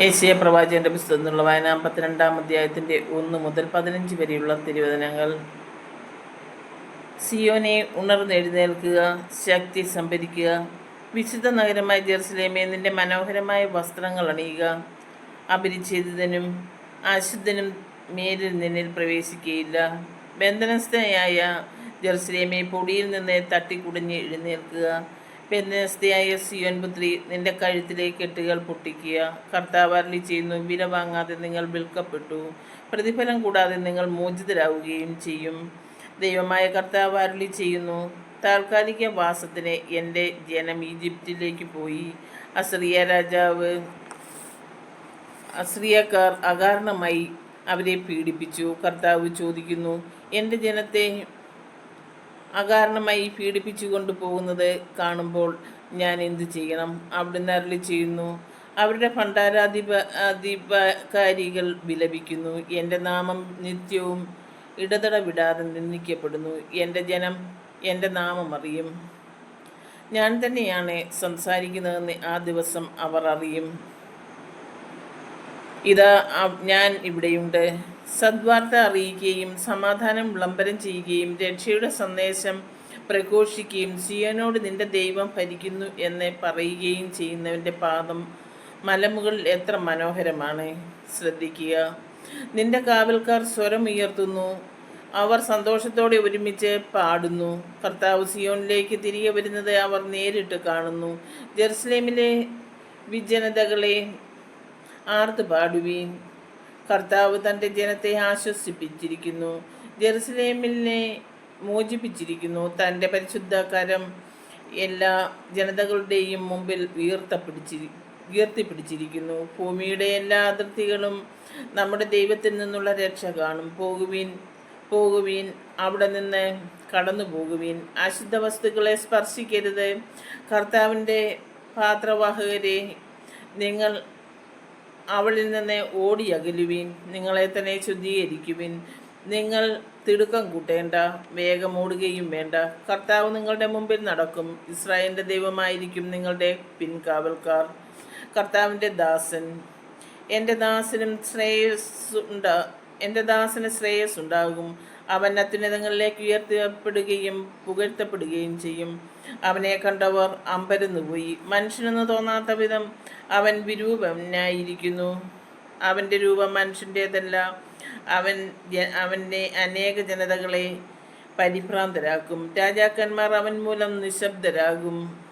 Asia പ്രവാചകന്റെ പുസ്തകം എന്നുള്ള വായന അമ്പത്തിരണ്ടാം അധ്യായത്തിന്റെ ഒന്ന് മുതൽ പതിനഞ്ച് വരെയുള്ള തിരുവചനങ്ങൾ. സിയോനെ ഉണർന്നെഴുന്നേൽക്കുക ശക്തി സംഭരിക്കുക വിശുദ്ധ നഗരമായ ജെറുസലേമേ നിന്റെ മനോഹരമായ വസ്ത്രങ്ങൾ അണിയുക അപരിച്ഛേദിതനും അശുദ്ധനും മേലിൽ നിന്നിൽ പ്രവേശിക്കുകയില്ല ബന്ധനസ്ഥനയായ ജെറുസലേമെ പൊടിയിൽ നിന്ന് തട്ടിക്കുടഞ്ഞ് എഴുന്നേൽക്കുക ബന്ധനസ്ഥയായ സിയോൻ പുത്രി നിന്റെ കഴുത്തിലെ കെട്ടുകൾ പൊട്ടിക്കുക. കർത്താവ് അരളി ചെയ്യുന്നു വില വാങ്ങാതെ നിങ്ങൾ വിൽക്കപ്പെട്ടു. പ്രതിഫലം കൂടാതെ നിങ്ങൾ മോചിതരാവുകയും ചെയ്യും. ദൈവമായ കർത്താവ് അരളി ചെയ്യുന്നു താൽക്കാലിക വാസത്തിന് എന്റെ ജനം ഈജിപ്തിലേക്ക് പോയി. അസ്രിയ രാജാവ് അസ്രിയക്കാർ അകാരണമായി അവരെ പീഡിപ്പിച്ചു. കർത്താവ് ചോദിക്കുന്നു എന്റെ ജനത്തെ അകാരണമായി പീഡിപ്പിച്ചു കൊണ്ടുപോകുന്നത് കാണുമ്പോൾ ഞാൻ എന്തു ചെയ്യണം? അവിടുന്ന് അരളി ചെയ്യുന്നു. അവരുടെ ഭണ്ഡാരാധിപ അധിപകാരികൾ വിലപിക്കുന്നു. എന്റെ നാമം നിത്യവും ഇടതട വിടാതെ നിന്ദിക്കപ്പെടുന്നു. എന്റെ ജനം എന്റെ നാമം അറിയും. ഞാൻ തന്നെയാണ് സംസാരിക്കുന്നതെന്ന് ആ ദിവസം അവർ അറിയും. ഇതാ ഞാൻ ഇവിടെയുണ്ട്. സദ്വാർത്ത അറിയിക്കുകയും സമാധാനം വിളംബരം ചെയ്യുകയും രക്ഷയുടെ സന്ദേശം പ്രഘോഷിക്കുകയും സിയനോട് നിന്റെ ദൈവം ഭരിക്കുന്നു എന്ന് പറയുകയും ചെയ്യുന്നവന്റെ പാദം മലമുകളിൽ എത്ര മനോഹരമാണ്. ശ്രദ്ധിക്കുക. നിന്റെ കാവൽക്കാർ സ്വരം ഉയർത്തുന്നു. അവർ സന്തോഷത്തോടെ ഒരുമിച്ച് പാടുന്നു. കർത്താവ് സിയോണിലേക്ക് തിരികെ വരുന്നത് അവർ നേരിട്ട് കാണുന്നു. ജെറുസലേമിലെ വിജനതകളെ ആർത്ത് പാടുവീൻ. കർത്താവ് തന്റെ ജനത്തെ ആശ്വസിപ്പിച്ചിരിക്കുന്നു. ജെറുസലേമിനെ മോചിപ്പിച്ചിരിക്കുന്നു. തന്റെ പരിശുദ്ധകരം എല്ലാ ജനതകളുടെയും മുമ്പിൽ ഉയർത്തപ്പിടിച്ചിരി ഉയർത്തിപ്പിടിച്ചിരിക്കുന്നു. ഭൂമിയുടെ എല്ലാ അതിർത്തികളും നമ്മുടെ ദൈവത്തിൽ നിന്നുള്ള രക്ഷ കാണും. പോകുവീൻ പോകുവീൻ അവിടെ നിന്ന് കടന്നു പോകുവീൻ. അശുദ്ധ വസ്തുക്കളെ സ്പർശിക്കരുത്. കർത്താവിന്റെ പാത്രവാഹകരെ നിങ്ങൾ അവളിൽ നിന്ന് ഓടി അകലുവിൻ നിങ്ങളെ തന്നെ ശുദ്ധീകരിക്കുവിൻ. നിങ്ങൾ തിടുക്കം കൂട്ടേണ്ട വേഗം ഓടുകയും വേണ്ട. കർത്താവ് നിങ്ങളുടെ മുമ്പിൽ നടക്കും. ഇസ്രായേലിന്റെ ദൈവമായിരിക്കും നിങ്ങളുടെ പിൻകാവൽക്കാർ. കർത്താവിന്റെ ദാസൻ. എന്റെ ദാസനും ശ്രേയസ് എന്റെ ദാസന് ശ്രേയസ് ഉണ്ടാകും അവൻ അത്യുന്നതങ്ങളിലേക്ക് ഉയർത്തപ്പെടുകയും പുകഴ്ത്തപ്പെടുകയും ചെയ്യും. അവനെ കണ്ടവർ അമ്പരന്നുപോയി. മനുഷ്യനെന്ന് തോന്നാത്ത വിധം അവൻ വിരൂപനായിരിക്കുന്നു. അവന്റെ രൂപം മനുഷ്യന്റേതല്ല അവൻ അവന്റെ അനേക ജനതകളെ പരിഭ്രാന്തരാക്കും. രാജാക്കന്മാർ അവൻ മൂലം നിശബ്ദരാകും.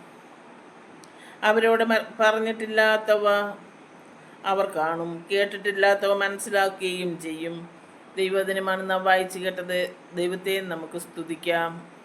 അവരോട് പറഞ്ഞിട്ടില്ലാത്തവ അവർ കാണും കേട്ടിട്ടില്ലാത്തവ മനസ്സിലാക്കുകയും ചെയ്യും. ദൈവദിനമാണ് നാം വായിച്ചു കേട്ടത് ദൈവത്തെ നമുക്ക് സ്തുതിക്കാം.